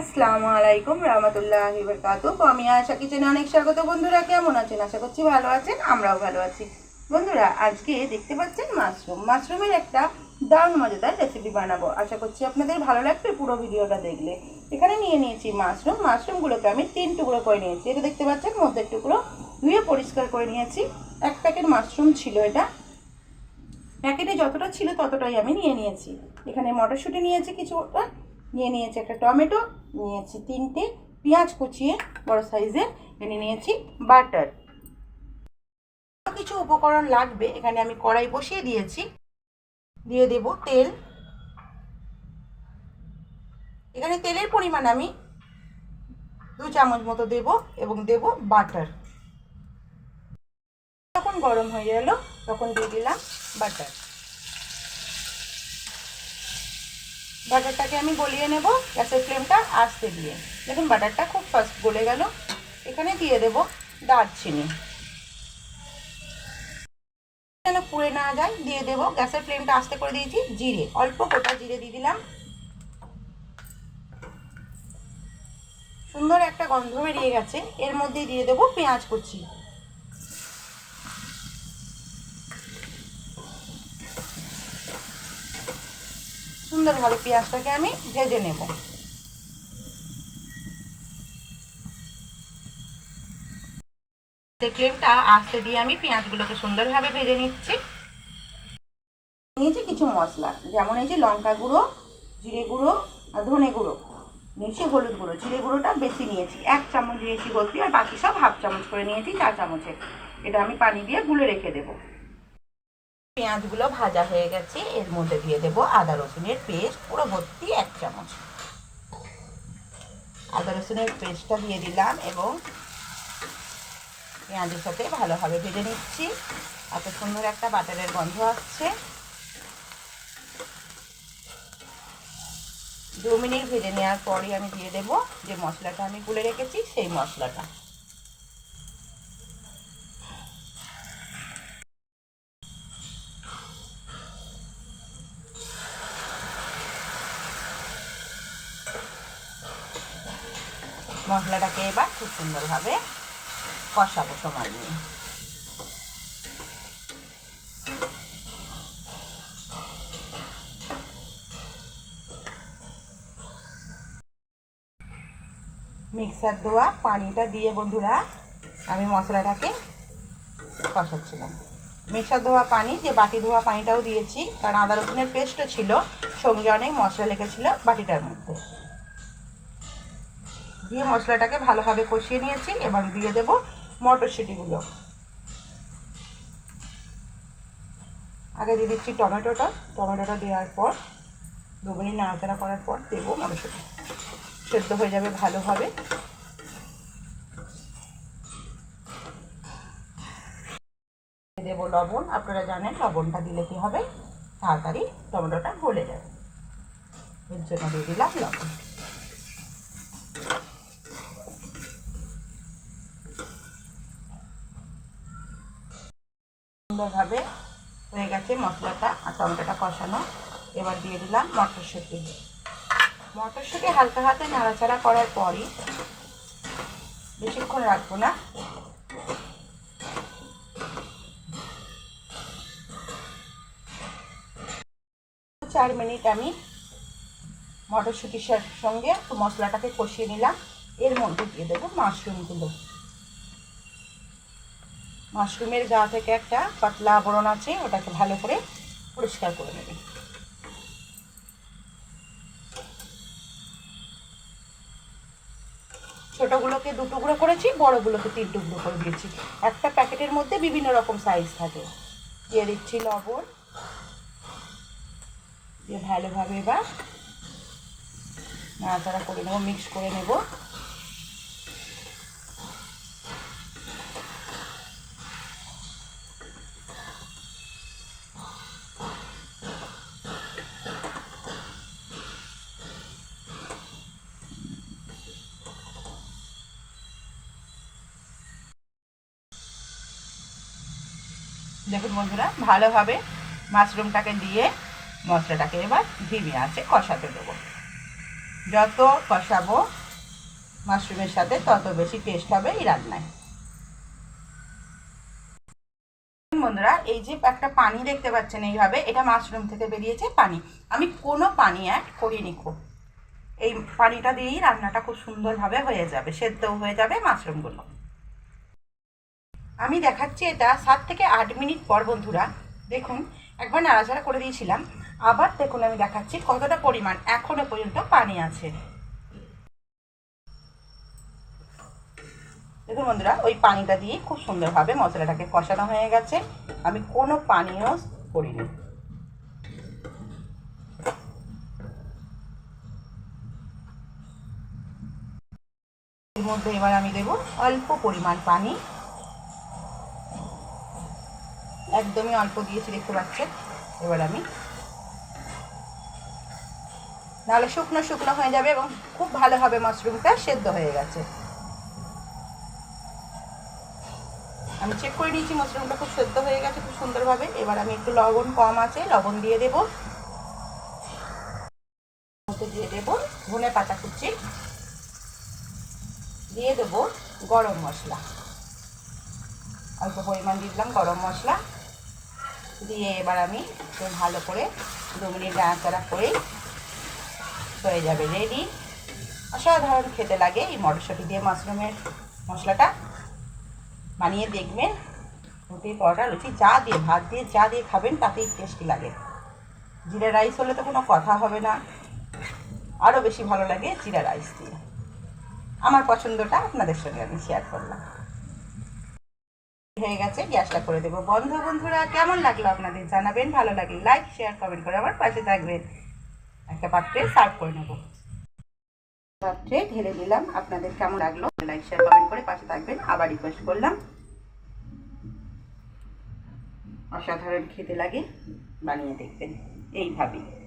আসসালামু আলাইকুম রহমতুল্লাহ বরকাতু আমি আশা কিচেনে অনেক স্বাগত। বন্ধুরা, কেমন আছেন? আশা করছি ভালো আছেন, আমরাও ভালো আছি। বন্ধুরা, আজকে দেখতে পাচ্ছেন মাশরুম। মাশরুমের একটা দারুণ মজাদার রেসিপি বানাবো। আশা করছি আপনাদের ভালো লাগবে পুরো ভিডিওটা দেখলে। এখানে নিয়ে নিয়েছি মাশরুম। মাশরুমগুলোকে আমি তিন টুকরো করে নিয়েছি। এটা দেখতে পাচ্ছেন, মধ্যের টুকরো ধুয়ে পরিষ্কার করে নিয়েছি। এক প্যাকেট মাশরুম ছিল এটা। প্যাকেটে যতটা ছিল ততটাই আমি নিয়ে নিয়েছি। এখানে মটরশুঁটি নিয়েছি কিছুটা। নিয়ে নিয়েছি একটা টমেটো, নিয়েছি তিনটে পেঁয়াজ কুচিয়ে বড় সাইজের, এনে নিয়েছি বাটার। কিছু উপকরণ লাগবে, এখানে আমি কড়াই বসিয়ে দিয়েছি। দিয়ে দেব তেল। এখানে তেলের পরিমাণ আমি দু চামচ মতো দেব এবং দেব বাটার। যখন গরম হয়ে গেল, তখন দিয়ে দিলাম বাটার। বাটারটাকে আমি গলিয়ে নেব, গ্যাসের ফ্লেমটা আস্তে দিয়ে। দেখুন, বাটারটা খুব ফাস্ট গলে গেল। এখানে দিয়ে দেব দারচিনি। যেন পুড়ে না যায়, দিয়ে দেব গ্যাসের ফ্লেমটা আস্তে করে দিয়েছি, জিরে। অল্প গোটা জিরে দিয়ে দিলাম। সুন্দর একটা গন্ধ বেরিয়ে গেছে। এর মধ্যে দিয়ে দেব পেঁয়াজ কুচি। সুন্দরভাবে পেঁয়াজটাকে আমি ভেজে নেব। ফ্লেমটা আস্তে দিয়ে আমি পেঁয়াজগুলোকে সুন্দরভাবে ভেজে নিচ্ছি। নিয়েছি কিছু মশলা, যেমন এই যে লঙ্কা গুঁড়ো, জিরে গুঁড়ো আর ধনে গুঁড়ো নিয়েছি হলুদ গুঁড়ো, জিরে গুঁড়োটা বেশি নিয়েছি। এক চামচ দিয়েছি হলদি আর বাকি সব হাফ চামচ করে নিয়েছি চার চামচের। এটা আমি পানি দিয়ে গুলে রেখে দেবো। পেঁয়াজগুলো ভাজা হয়ে গেছে, এর মধ্যে দিয়ে দেব আদা রসুনের পেস্ট, পুরো ভর্তি এক চামচ। আদা রসুনের পেস্টটা দিয়ে দিলাম এবং পেঁয়াজের সাথে ভালোভাবে ভেজে নিচ্ছি। এত সুন্দর একটা বাটারের গন্ধ আসছে। দু মিনিট ভেজে নেওয়ার পরই আমি দিয়ে দেব যে মশলাটা আমি গুলে রেখেছি, সেই মশলাটা। মশলাটাকে এবার খুব সুন্দরভাবে কষাবো সময় নিয়ে। মিক্সার দেওয়া পানিটা দিয়ে বন্ধুরা আমি মশলাটাকে কষাচ্ছিলাম। মিক্সার ধোয়া পানি, যে বাটি ধোয়া পানিটাও দিয়েছি, কারণ আদা রসুনের পেস্টও ছিল, সঙ্গে অনেক মশলা লেগেছিলো বাটিটার মধ্যে। দিয়ে মশলাটাকে ভালোভাবে কষিয়ে নিয়েছি। এবার দিয়ে দেব মটরশুঁটিগুলো। আগে দিয়ে দিচ্ছি টমেটোটা। টমেটোটা দেওয়ার পর দু মিনিট নাড়াচাড়া করার পর দেবো মটরশুঁটি। সেদ্ধ হয়ে যাবে ভালোভাবে। দেবো লবণ। আপনারা জানেন লবণটা দিলে কি হবে? তাড়াতাড়ি টমেটোটা গলে যাবে। এর জন্য দিয়ে দিলাম লবণ। সুন্দরভাবে হয়ে গেছে মশলাটা আর টমেটোটা কষানো। এবার দিয়ে দিলাম মটরশুঁটি। মটরশুঁটি হালকা হাতে নাড়াচাড়া করার পরই বেশিক্ষণ রাখব না। চার মিনিট আমি মটরশুঁটির সঙ্গে মশলাটাকে কষিয়ে নিলাম। এর মধ্যে দিয়ে দেবো মাশরুমগুলো। মাশরুমের গা থেকে একটা পাতলা আবরণ আছে, ওটাকে ভালো করে পরিষ্কার করে নেবে। ছোটোগুলোকে দু টুকরো করেছি, বড়গুলোকে তিন টুকরো করে দিয়েছি। একটা প্যাকেটের মধ্যে বিভিন্ন রকম সাইজ থাকে। দিয়ে দিচ্ছি লবণ। দিয়ে ভালোভাবে এবার নাড়াচাড়া করে নেব মিক্স করে নেব। দেখুন বন্ধুরা, ভালোভাবে মাশরুমটাকে দিয়ে মশলাটাকে এবার ধিমে আছে, কষাতে দেবো। যত কষাবো মাশরুমের সাথে, তত বেশি টেস্ট হবে এই রান্নায়। বন্ধুরা, এই যে একটা পানি দেখতে পাচ্ছেন এইভাবে, এটা মাশরুম থেকে বেরিয়েছে পানি। আমি কোনো পানি অ্যাড করিনি খুব। এই পানিটা দিয়েই রান্নাটা খুব সুন্দরভাবে হয়ে যাবে, সেদ্ধও হয়ে যাবে মাশরুমগুলো। আমি দেখাচ্ছি এটা সাত থেকে আট মিনিট পর, বন্ধুরা। দেখুন, একবার নাড়াচাড়া করে দিয়েছিলাম। আবার দেখুন, আমি দেখাচ্ছি কতটা পরিমাণ এখনও পর্যন্ত পানি আছে। দেখুন, বন্ধুরা, ওই পানিটা দিয়ে খুব সুন্দরভাবে মশলাটাকে কষানো হয়ে গেছে। আমি কোনো পানীয় করিনি। এর মধ্যে এবার আমি দেব অল্প পরিমাণ পানি। একদমই অল্প দিয়েছি দেখতে পাচ্ছেন। এবার আমি নাহলে শুকনো শুকনো হয়ে যাবে এবং খুব ভালোভাবে মাশরুমটা, সেদ্ধ হয়ে গেছে। আমি চেক করে নিয়েছি, মাশরুমটা খুব সেদ্ধ হয়ে গেছে খুব সুন্দরভাবে। এবার আমি একটু লবণ কম আছে, লবণ দিয়ে দেব। দিয়ে দেব ধনে পাতা কুচি। দিয়ে দেব গরম মশলা। অল্প পরিমাণ দিলাম গরম মশলা। দিয়ে এবার আমি ভালো করে দু মিনিট নাড়াচাড়া করেই হয়ে যাবে রেডি অসাধারণ খেতে লাগে এই মটরশুঁটি দিয়ে মাশরুমের মশলাটা। বানিয়ে দেখবেন, রুটি, পরোটা, লুচি, যা দিয়ে, ভাত দিয়ে যা দিয়ে খাবেন তাতেই টেস্টি লাগে। জিরা রাইস হলে তো কোনো কথা হবে না। আরও বেশি ভালো লাগে জিরা রাইস দিয়ে। আমার পছন্দটা আপনাদের সঙ্গে আমি শেয়ার করলাম। হয়ে গেছে, গ্যাসটা করে দেবো। বন্ধু, বন্ধুরা, কেমন লাগল আপনাদের জানাবেন? ভালো লাগলে লাইক শেয়ার কমেন্ট করে আমার পাশে থাকবেন। একটা পাত্রে সার্ভ করে নেব। পাত্রে ঢেলে দিলাম আপনাদের কেমন লাগল? লাইক শেয়ার কমেন্ট করে পাশে থাকবেন। আবার রিকোয়েস্ট করলাম। অসাধারণ খেতে লাগে। বানিয়ে দেখবেন। এইভাবেই।